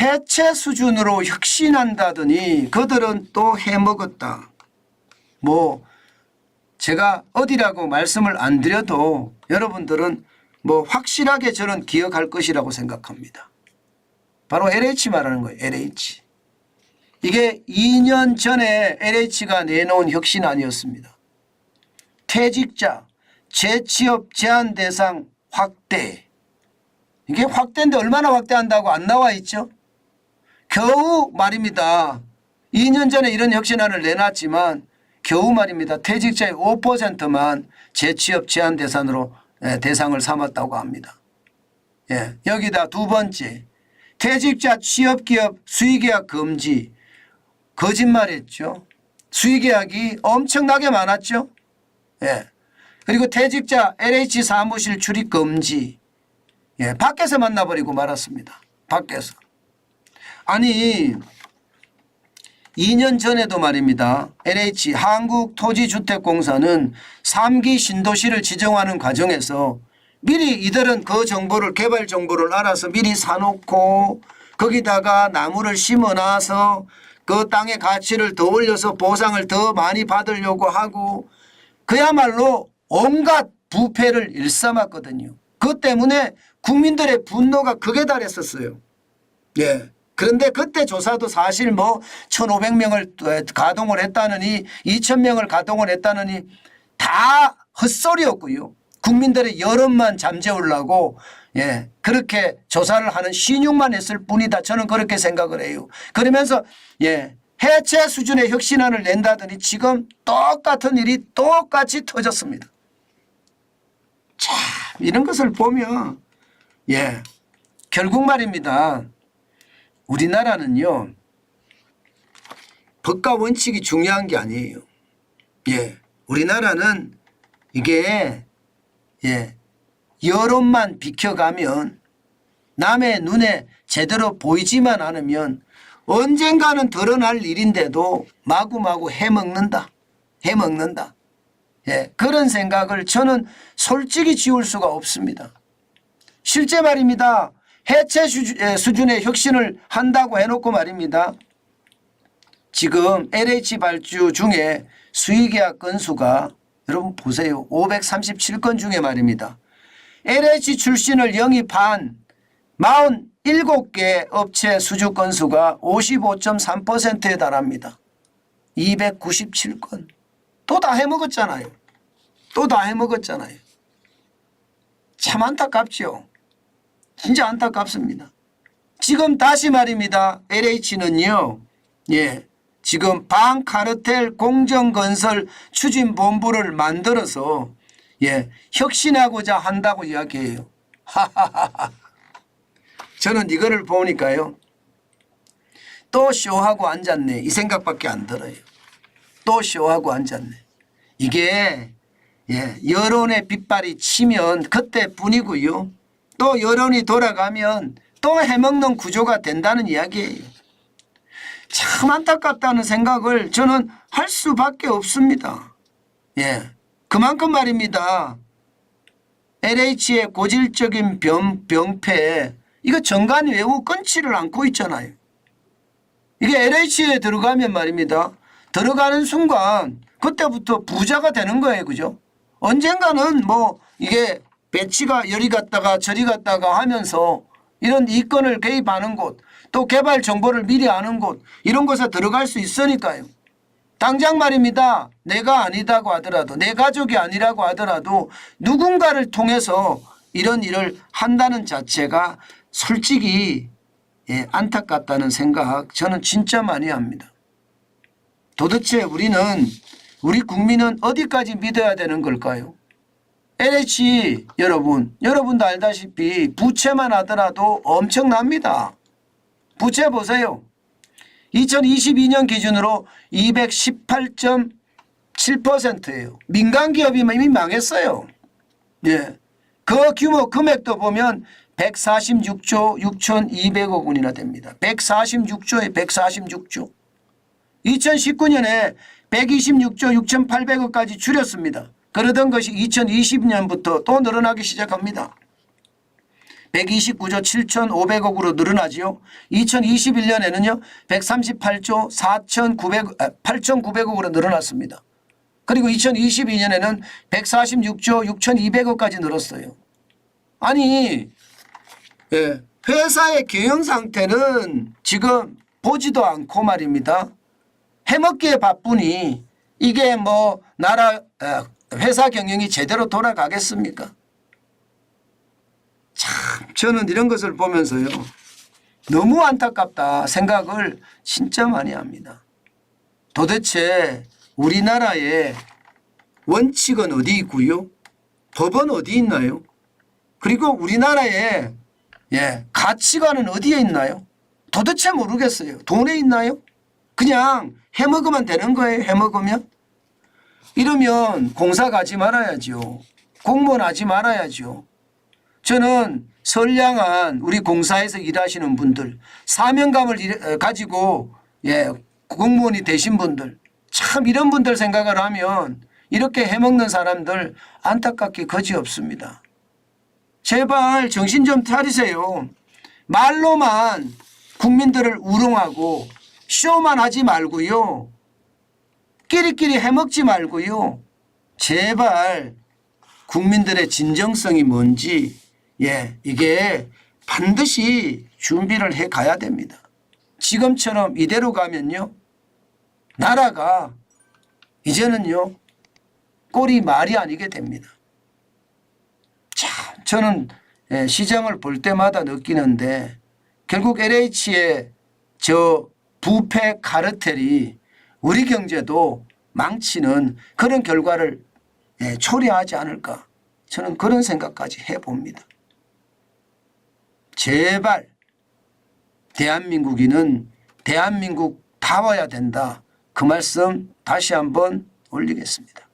해체 수준으로 혁신한다더니 그들은 또 해먹었다. 뭐 제가 어디라고 말씀을 안 드려도 여러분들은 뭐 확실하게 저는 기억할 것이라고 생각합니다. 바로 LH 말하는 거예요. LH. 이게 2년 전에 LH가 내놓은 혁신안이었습니다. 퇴직자 재취업 제한 대상 확대. 이게 확대인데 얼마나 확대한다고 안 나와 있죠? 겨우 말입니다. 2년 전에 이런 혁신안을 내놨지만 겨우 말입니다. 퇴직자의 5%만 재취업 제한 대상으로 예, 대상을 삼았다고 합니다. 예, 여기다 두 번째 퇴직자 취업기업 수의계약 금지 거짓말했죠. 수의계약이 엄청나게 많았죠. 예. 그리고 퇴직자 LH 사무실 출입 금지. 예, 밖에서 만나버리고 말았습니다. 밖에서. 아니 2년 전에도 말입니다. LH 한국토지주택공사는 3기 신도시를 지정하는 과정에서 미리 이들은 그 정보를 개발 정보를 알아서 미리 사놓고 거기다가 나무를 심어놔서 그 땅의 가치를 더 올려서 보상을 더 많이 받으려고 하고 그야말로 온갖 부패를 일삼았거든요. 그 때문에 국민들의 분노가 극에 달했었어요. 예. 그런데 그때 조사도 사실 뭐 1,500명을 가동을 했다느니 2,000명을 가동을 했다느니 다 헛소리였고요. 국민들의 여론만 잠재우려고 예 그렇게 조사를 하는 신용만 했을 뿐이다. 저는 그렇게 생각을 해요. 그러면서 예 해체 수준의 혁신안을 낸다더니 지금 똑같은 일이 똑같이 터졌습니다. 참 이런 것을 보면 예 결국 말입니다. 우리나라는요 법과 원칙이 중요한 게 아니에요. 예, 우리나라는 이게 예 여론만 비켜가면 남의 눈에 제대로 보이지만 않으면 언젠가는 드러날 일인데도 마구마구 해먹는다. 해먹는다. 예, 그런 생각을 저는 솔직히 지울 수가 없습니다. 실제 말입니다. 해체 수준의 혁신을 한다고 해놓고 말입니다. 지금 LH 발주 중에 수의계약 건수가 여러분 보세요. 537건 중에 말입니다. LH 출신을 영입한 47개 업체 수주 건수가 55.3%에 달합니다. 297건. 또 다 해먹었잖아요. 또 다 해먹었잖아요. 참 안타깝죠. 진짜 안타깝습니다. 지금 다시 말입니다. LH는요. 예. 지금 방카르텔 공정건설 추진본부를 만들어서 예, 혁신하고자 한다고 이야기해요. 하하하하. 저는 이거를 보니까요. 또 쇼하고 앉았네. 이 생각밖에 안 들어요. 또 쇼하고 앉았네. 이게 예, 여론의 빗발이 치면 그때뿐이고요. 또 여론이 돌아가면 또 해먹는 구조가 된다는 이야기예요. 참 안타깝다는 생각을 저는 할 수밖에 없습니다. 예. 그만큼 말입니다. LH의 고질적인 병, 병폐, 이거 정관 외우 끊지를 않고 있잖아요. 이게 LH에 들어가면 말입니다. 들어가는 순간 그때부터 부자가 되는 거예요. 그죠? 언젠가는 뭐 이게 배치가 여리 갔다가 저리 갔다가 하면서 이런 이권을 개입하는 곳, 또 개발 정보를 미리 아는 곳, 이런 곳에 들어갈 수 있으니까요. 당장 말입니다. 내가 아니다고 하더라도, 내 가족이 아니라고 하더라도 누군가를 통해서 이런 일을 한다는 자체가 솔직히 예, 안타깝다는 생각 저는 진짜 많이 합니다. 도대체 우리는 우리 국민은 어디까지 믿어야 되는 걸까요? LH 여러분, 여러분도 알다시피 부채만 하더라도 엄청납니다. 부채 보세요. 2022년 기준으로 218.7%예요. 민간 기업이면 이미 망했어요. 예. 그 규모 금액도 보면 146조 6,200억 원이나 됩니다. 146조에 146조. 2019년에 126조 6,800억까지 줄였습니다. 그러던 것이 2020년부터 또 늘어나기 시작합니다. 129조 7,500억으로 늘어나지요. 2021년에는요 138조 4,900 아, 8,900억으로 늘어났습니다. 그리고 2022년에는 146조 6,200억까지 늘었어요. 아니 예, 회사의 경영 상태는 지금 보지도 않고 말입니다. 해먹기에 바쁘니 이게 뭐 나라 아, 회사 경영이 제대로 돌아가겠습니까? 참 저는 이런 것을 보면서요 너무 안타깝다 생각을 진짜 많이 합니다. 도대체 우리나라의 원칙은 어디 있고요? 법은 어디 있나요? 그리고 우리나라의 예, 가치관은 어디에 있나요? 도대체 모르겠어요. 돈에 있나요? 그냥 해먹으면 되는 거예요. 해먹으면? 이러면 공사 가지 말아야죠. 공무원 하지 말아야죠. 저는 선량한 우리 공사에서 일하시는 분들, 사명감을 가지고 예, 공무원이 되신 분들, 참 이런 분들 생각을 하면 이렇게 해먹는 사람들 안타깝게 거지 없습니다. 제발 정신 좀 차리세요. 말로만 국민들을 우롱하고 쇼만 하지 말고요. 끼리끼리 해먹지 말고요. 제발 국민들의 진정성이 뭔지 예 이게 반드시 준비를 해 가야 됩니다. 지금처럼 이대로 가면요 나라가 이제는요 꼴이 말이 아니게 됩니다. 참 저는 예, 시장을 볼 때마다 느끼는데 결국 LH의 저 부패 카르텔이 우리 경제도 망치는 그런 결과를 예, 초래하지 않을까 저는 그런 생각까지 해봅니다. 제발 대한민국인은 대한민국 다워야 된다. 그 말씀 다시 한번 올리겠습니다.